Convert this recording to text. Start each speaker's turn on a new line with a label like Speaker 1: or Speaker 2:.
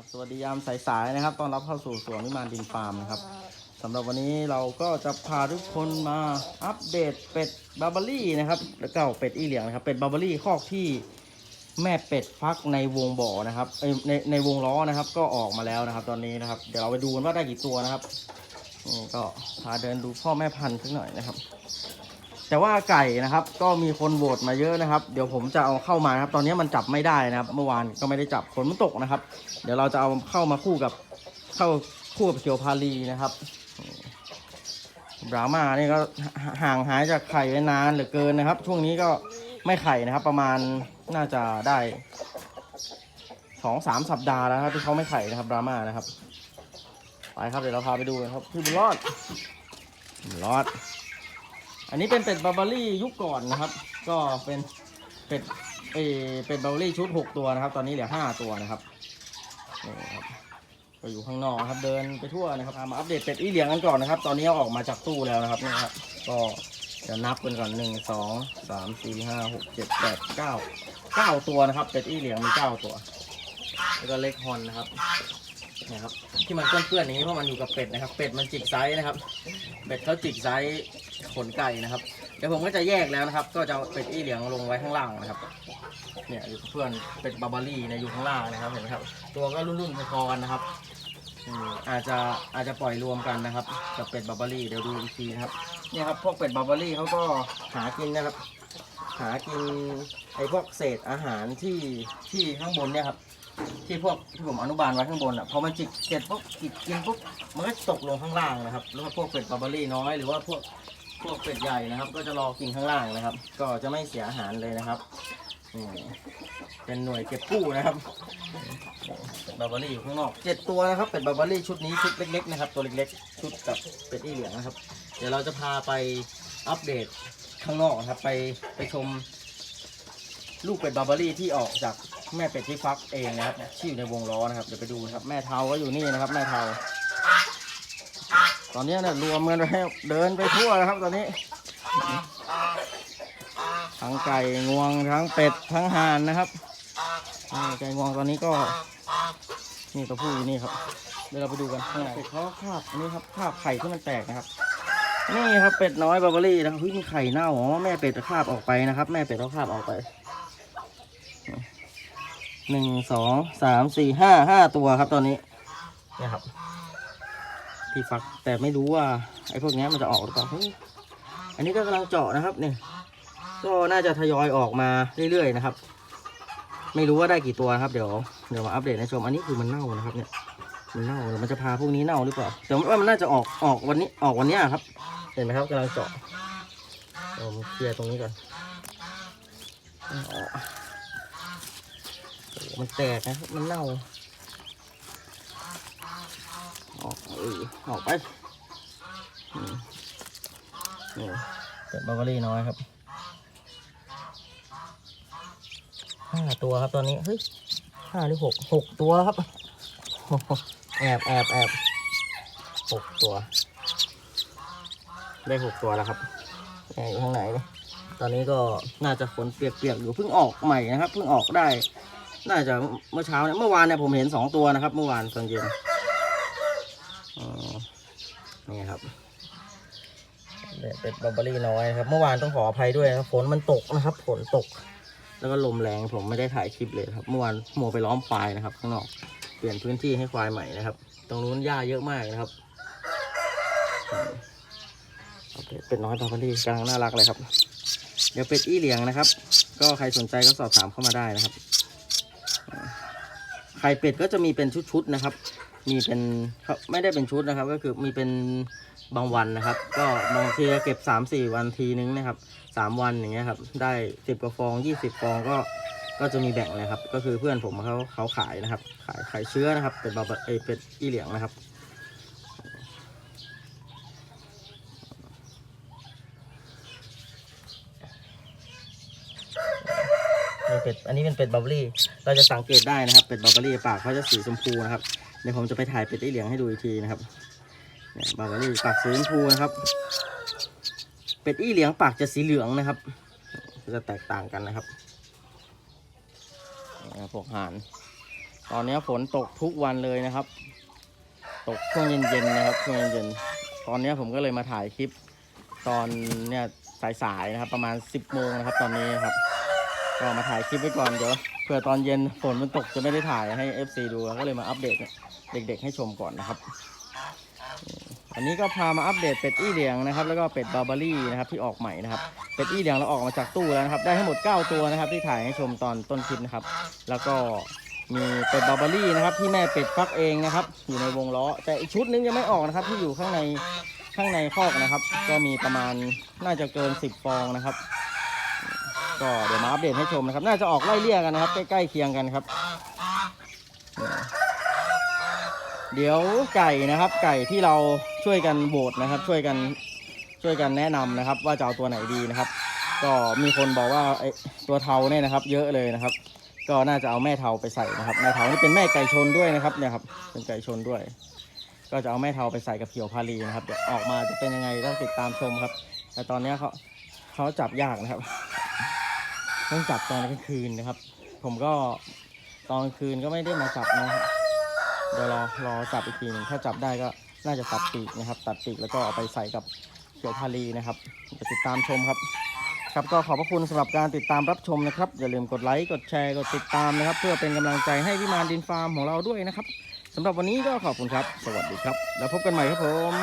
Speaker 1: ครับสวัสดียามสายๆนะครับต้อนรับเข้าสู่สวนวิมานดินฟาร์มนะครับสำหรับวันนี้เราก็จะพาทุกคนมาอัปเดตเป็ดบาร์เบอรี่นะครับแล้วก็เป็ดอีเหลียงนะครับเป็ดบาร์เบอรี่คอกที่แม่เป็ดฟักในวงบ่อนะครับในในวงล้อนะครับ ก็ออกมาแล้วนะครับ ตอนนี้นะครับ เดี๋ยวเราไปดูกันว่าได้กี่ตัวนะครับนี่ก็พาเดินดูพ่อแม่พันธุ์สักหน่อยนะครับ แต่ว่าไก่นะครับ ก็มีคนโหวตมาเยอะนะครับ เดี๋ยวผมจะเอาเข้ามาครับ ตอนนี้มันจับไม่ได้นะครับ เมื่อวานก็ไม่ได้จับฝนมันตกนะครับ เดี๋ยวเราจะเอาเข้ามาคู่กับเข้าคู่กับเขียวพาลีนะครับบรามานี่ก็ห่างหายจากไข่ไปนานเหลือเกินนะครับ ช่วงนี้ก็ไม่ไข่นะครับ ประมาณน่าจะได้สองสามสัปดาห์แล้วครับที่เขาไม่ไข่นะครับบรามานะครับไปครับเดี๋ยวเราพาไปดูกันครับพี่บุญรอดบุญรอด อันนี้เป็นเป็ดบาร์บารี่ยุคก่อนนะครับ ก็เป็นเป็ดเอเป็ดบาร์บารี่ชุด 6 ตัวนะครับ ตอนนี้เหลือ 5 ตัวนะครับนี่ครับก็อยู่ข้างนอกครับเดินไปทั่วนะครับมาอัปเดตเป็ดอีเหลียงกันก่อนนะครับ ตอนนี้เอาออกมาจากตู้แล้วนะครับนี่ครับก็จะนับกันก่อนหนึ่งสองสามสี่ห้าหกเจ็ดแปดเก้าเก้าตัวนะครับ เป็ดอีเหลียงมีเก้าตัว แล้วก็เล็กฮอนนะครับนี่ยครับที่มันเปื้อนๆอย่างนี้เพราะมันอยู่กับเป็ดนะครับ เป็ดมันจิกไซส์นะครับ เป็ดเขาจิกไซส์ ขนไก่นะครับ เดี๋ยวผมก็จะแยกแล้วนะครับ ก็จะเอาเป็ดอี้เหลียงลงไว้ข้างล่างนะครับ เนี่ยอยู่เพื่อนเป็ดบาบารี่เนี่ยอยู่ข้างล่างนะครับเห็นไหมครับ ตัวก็รุ่นๆพอๆกันนะครับอืมอาจจะอาจจะปล่อยรวมกันนะครับกับเป็ดบาบารี่เดี๋ยวดูอีกทีนะครับเนี่ยครับพวกเป็ดบาบารี่เขาก็หากินนะครับ หากินไอ้พวกเศษอาหารที่ที่ข้างบนเนี่ยครับ ที่พวกที่ผมอนุบาลไว้ข้างบนอะพอมันจิกเสร็จปุ๊บจิกกินปุ๊บมันก็ตกลงข้างล่างนะครับ แล้วก็พวกเป็ดบาบารี่น้อยหรือว่าพวก พวกเป็ดใหญ่นะครับ ก็จะรอกินข้างล่างนะครับ ก็จะไม่เสียอาหารเลยนะครับนี่เป็นหน่วยเก็บกู้นะครับบาร์บารี่อยู่ข้างนอกเจ็ดตัวนะครับเป็ดบาร์บารี่ชุดนี้ชุดเล็กๆนะครับ ตัวเล็กๆ ชุดกับเป็ดอีเหลียงนะครับ เดี๋ยวเราจะพาไปอัปเดตข้างนอกนะครับไปไปชมลูกเป็ดบาร์บารี่ที่ออกจากแม่เป็ดที่ฟักเองนะครับที่อยู่ในวงล้อนะครับเดี๋ยวไปดูนะครับ แม่เทาก็อยู่นี่นะครับ แม่เทา ตอนนี้เนี่ยรวมกันไปเดินไปทั่วแล้วครับ ตอนนี้ ทั้งไก่งวงทั้งเป็ดทั้งห่านนะครับไก่งวงตอนนี้ก็นี่ตัวผู้อยู่นี่ครับเดี๋ยวเราไปดูกันข้างในเป็ดเขาคาบอันนี้ครับคาบไข่ที่มันแตกนะครับนี่ครับเป็ดน้อยบาร์บารี่นะครับเฮ้ยมีไข่เน่าอ๋อแม่เป็ดคาบออกไปนะครับ แม่เป็ดเขาคาบออกไปหนึ่งสองสามสี่ห้าห้าตัวครับตอนนี้เนี่ยครับ ที่ฟักแต่ไม่รู้ว่าไอ้พวกนี้มันจะออกหรือเปล่าอันนี้ก็กำลังเจาะนะครับเนี่ยก็น่าจะทยอยออกมาเรื่อยๆนะครับ ไม่รู้ว่าได้กี่ตัวครับเดี๋ยวเดี๋ยวมาอัปเดตให้ชมอันนี้คือมันเน่านะครับเนี่ยมันเน่ามันจะพาพวกนี้เน่าหรือเปล่าแต่ว่ามันน่าจะออกออกวันนี้ออกวันเนี้ยครับ เห็นไหมครับกำลังเจาะผมเคลียร์ตรงนี้ก่อนมันแตกนะครับมันเน่า ออกเออออกไปอืมนี่เป็ดบาร์บารี่น้อยครับห้าตัวครับตอนนี้ เฮ้ยห้าหรือหกหกตัวครับโอ้โหแอบแอบแอบหกตัว ได้หกตัวแล้วครับแอบอยู่ข้างไหนเนี่ยตอนนี้ก็น่าจะขนเปียกๆอยู่เพิ่งออกใหม่นะครับเพิ่งออกได้ น่าจะเมื่อเช้าเนี่ยเมื่อวานเนี่ยผมเห็นสองตัวนะครับ เมื่อวานตอนเย็นอ๋อ นี่ครับเป็ดบาร์บารี่น้อยครับ เมื่อวานต้องขออภัยด้วยนะฝนมันตกนะครับ ฝนตก แล้วก็ลมแรงผมไม่ได้ถ่ายคลิปเลยครับ เมื่อวานโมไปล้อมควายนะครับ ข้างนอก เปลี่ยนพื้นที่ให้ควายใหม่นะครับ ตรงนู้นหญ้าเยอะมากนะครับเป็ดเป็ดน้อยบาร์บารี่กำลังน่ารักเลยครับ เดี๋ยวเป็ดอี้เหลียงนะครับ ก็ใครสนใจก็สอบถามเข้ามาได้นะครับ ไข่เป็ดก็จะมีเป็นชุดๆนะครับ มีเป็นเขาไม่ได้เป็นชุดนะครับ ก็คือมีเป็นบางวันนะครับ ก็บางทีเก็บสามสี่วันทีนึงนะครับสามวันอย่างเงี้ยครับ ได้สิบกว่าฟองยี่สิบฟองก็ก็จะมีแบ่งนะครับ ก็คือเพื่อนผมเขาเขาขายนะครับ ขายขายเชื้อนะครับ เป็นบาบเอเป็ดอีเหลียงนะครับเป็ดอันนี้เป็นเป็ดบาร์บารี่ เราจะสังเกตได้นะครับ เป็ดบาร์บารี่ปากเขาจะสีชมพูนะครับ เดี๋ยวผมจะไปถ่ายเป็ดอีเหลียงให้ดูอีกทีนะครับเนี่ยบาร์บารี่ปากสีชมพูนะครับ เป็ดอีเหลียงปากจะสีเหลืองนะครับ จะแตกต่างกันนะครับนี่ยพวกหานตอนนี้ฝนตกทุกวันเลยนะครับ ตกช่วงเย็นๆนะครับช่วงเย็นๆตอนนี้ผมก็เลยมาถ่ายคลิป ตอนเนี่ยสายๆนะครับ ประมาณ 10โมงนะครับ ตอนนี้ครับ ก็มาถ่ายคลิปไว้ก่อนเดี๋ยวเผื่อตอนเย็นฝนมันตกจะไม่ได้ถ่ายให้ FC ดูก็เลยมาอัปเดตเด็กๆ ให้ชมก่อนนะครับ อันนี้ก็พามาอัปเดตเป็ดอี้เหลียงนะครับ แล้วก็เป็ดบาร์บารี่นะครับที่ออกใหม่นะครับเป็ดอี้เหลียงเราออกมาจากตู้แล้วนะครับ ได้ทั้งหมด 9 ตัวนะครับ ที่ถ่ายให้ชมตอนต้นคลิปนะครับ แล้วก็มีเป็ดบาร์บารี่นะครับที่แม่เป็ดฟักเองนะครับ อยู่ในวงล้อ แต่อีกชุดนึงยังไม่ออกนะครับ ที่อยู่ข้างในข้างในคอกนะครับ ก็มีประมาณน่าจะเกิน 10 ฟองนะครับ ก็เดี๋ยวมาอัปเดตให้ชมนะครับ น่าจะออกไล่เลี่ยกันนะครับใกล้ๆเคียงกันครับ เดี๋ยวไก่นะครับ ไก่ที่เราช่วยกันโหวตนะครับ ช่วยกันช่วยกันแนะนำนะครับ ว่าจะเอาตัวไหนดีนะครับ ก็มีคนบอกว่าไอตัวเทาเนี่ยนะครับ เยอะเลยนะครับ ก็น่าจะเอาแม่เทาไปใส่นะครับแม่เทานี่เป็นแม่ไก่ชนด้วยนะครับเนี่ยครับเป็นไก่ชนด้วย ก็จะเอาแม่เทาไปใส่กับเขียวพาลีนะครับเดี๋ยวออกมาจะเป็นยังไงต้องติดตามชมครับ แต่ตอนนี้เขาเขาจับยากนะครับ ต้องจับตอนกลางคืนนะครับ ผมก็ตอนกลางคืนก็ไม่ได้มาจับนะครับเดี๋ยวรอรอจับอีกทีหนึงถ้าจับได้ก็น่าจะตัดปีกนะครับ ตัดปีกแล้วก็เอาไปใส่กับเขียวพาลีนะครับจะติดตามชมครับ ครับก็ขอบพระคุณสำหรับการติดตามรับชมนะครับ อย่าลืมกดไลค์กดแชร์กดติดตามนะครับ เพื่อเป็นกำลังใจให้วิมานดินฟาร์มของเราด้วยนะครับสำหรับวันนี้ก็ขอบคุณครับ สวัสดีครับ แล้วพบกันใหม่ครับผม